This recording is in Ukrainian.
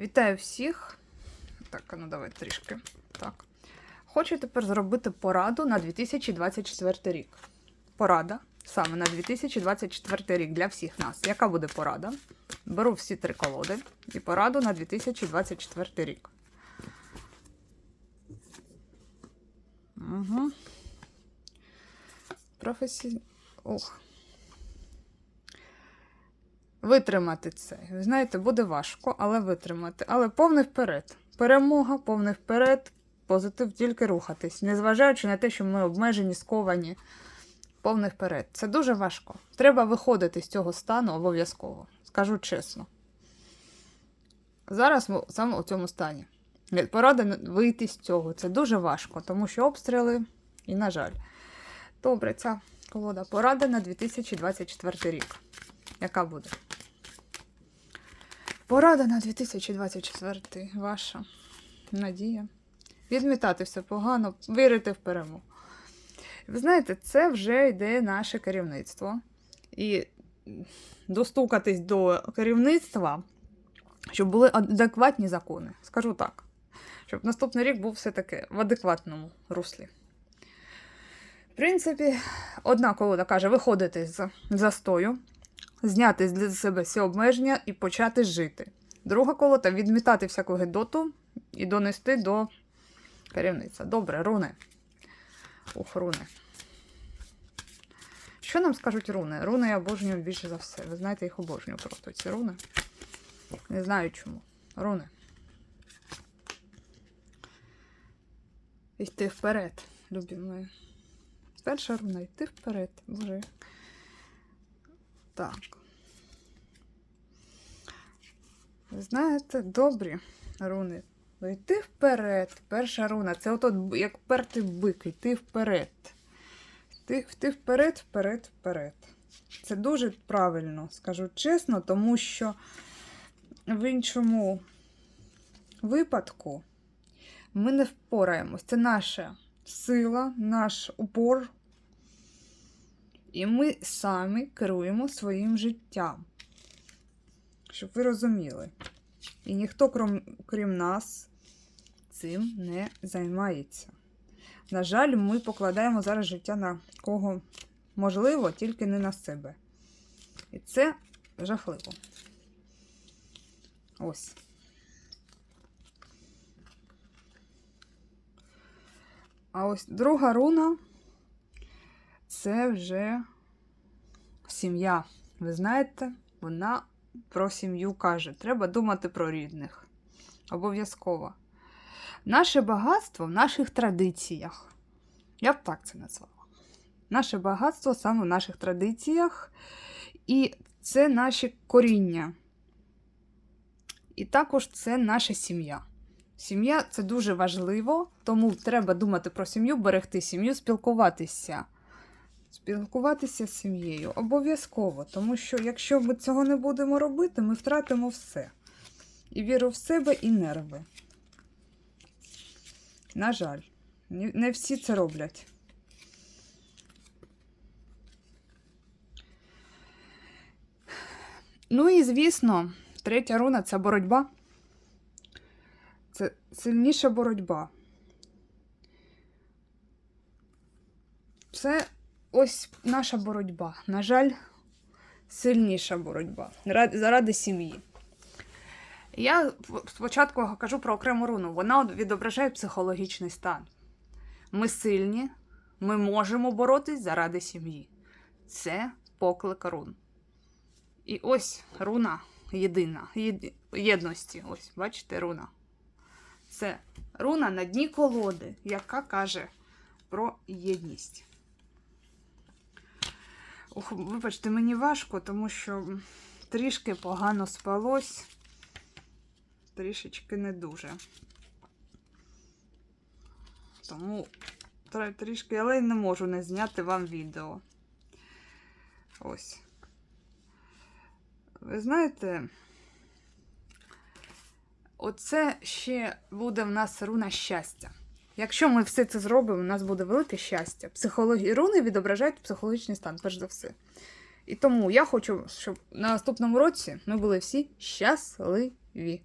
Вітаю всіх. Так, ну давай трішки. Так. Хочу тепер зробити пораду на 2024 рік. Порада саме на 2024 рік для всіх нас. Яка буде порада? Беру всі три колоди і пораду на 2024 рік. Угу. Професі... Ох. Витримати це. Знаєте, буде важко, але витримати. Але повний вперед. Перемога, повний вперед, позитив тільки рухатись, незважаючи на те, що ми обмежені, сковані. Повний вперед. Це дуже важко. Треба виходити з цього стану обов'язково. Скажу чесно. Зараз ми саме у цьому стані. Порада вийти з цього. Це дуже важко, тому що обстріли і, на жаль. Добре, ця колода. Порада на 2024 рік. Яка буде? Порада на 2024. Ваша надія. Відмітати все погано, вірити в перемогу. Ви знаєте, це вже йде наше керівництво. І достукатись до керівництва, щоб були адекватні закони. Скажу так. Щоб наступний рік був все-таки в адекватному руслі. В принципі, одна колода каже: виходити з застою, зняти з себе всі обмеження і почати жити. Друга колода відмітати всяку гидоту і донести до керівництва. Добре, руни. Ух, руни. Що нам скажуть руни? Руни я обожнюю більше за все. Ви знаєте, їх обожнюю просто ці руни. Не знаю чому. Руни. Йти вперед, любі мої. Перша руна йти вперед. Боже. Так. Ви знаєте, добрі руни. Ну, Йти вперед. Перша руна. Це от, як пертий бик, йти вперед. Йти, йти вперед, вперед, вперед. Це дуже правильно, скажу чесно, тому що в іншому випадку ми не впораємось. Це наша сила, наш упор. І ми самі керуємо своїм життям. Щоб ви розуміли. І ніхто, крім, крім нас, цим не займається. На жаль, ми покладаємо зараз життя на кого можливо, тільки не на себе. І це жахливо. Ось. А ось друга руна це вже сім'я. Ви знаєте, вона про сім'ю каже. Треба думати про рідних. Обов'язково. Наше багатство в наших традиціях. Я б так це назвала. Наше багатство саме в наших традиціях, і це наші коріння. І також це наша сім'я. Сім'я це дуже важливо, тому треба думати про сім'ю, берегти сім'ю, спілкуватися. Спілкуватися з сім'єю обов'язково, тому що якщо ми цього не будемо робити, ми втратимо все. І віру в себе, і нерви. На жаль, не всі це роблять. Ну і звісно, третя руна це боротьба. Це сильніша боротьба. Це ось наша боротьба. На жаль, сильніша боротьба заради сім'ї. Я спочатку кажу про окрему руну. Вона відображає психологічний стан. Ми сильні, ми можемо боротись заради сім'ї. Це поклик рун. І ось руна єдина, єд- єдності. Ось, бачите, руна. Це руна на дні колоди, яка каже про єдність. Ох, вибачте, мені важко, тому що трішки погано спалось. Трішечки не дуже. Тому трішки, але не можу не зняти вам відео. Ось. Ви знаєте, оце ще буде в нас руна щастя. Якщо ми все це зробимо, у нас буде велике щастя. Психологі... Руни відображають психологічний стан, перш за все. І тому я хочу, щоб на наступному році ми були всі щасливі.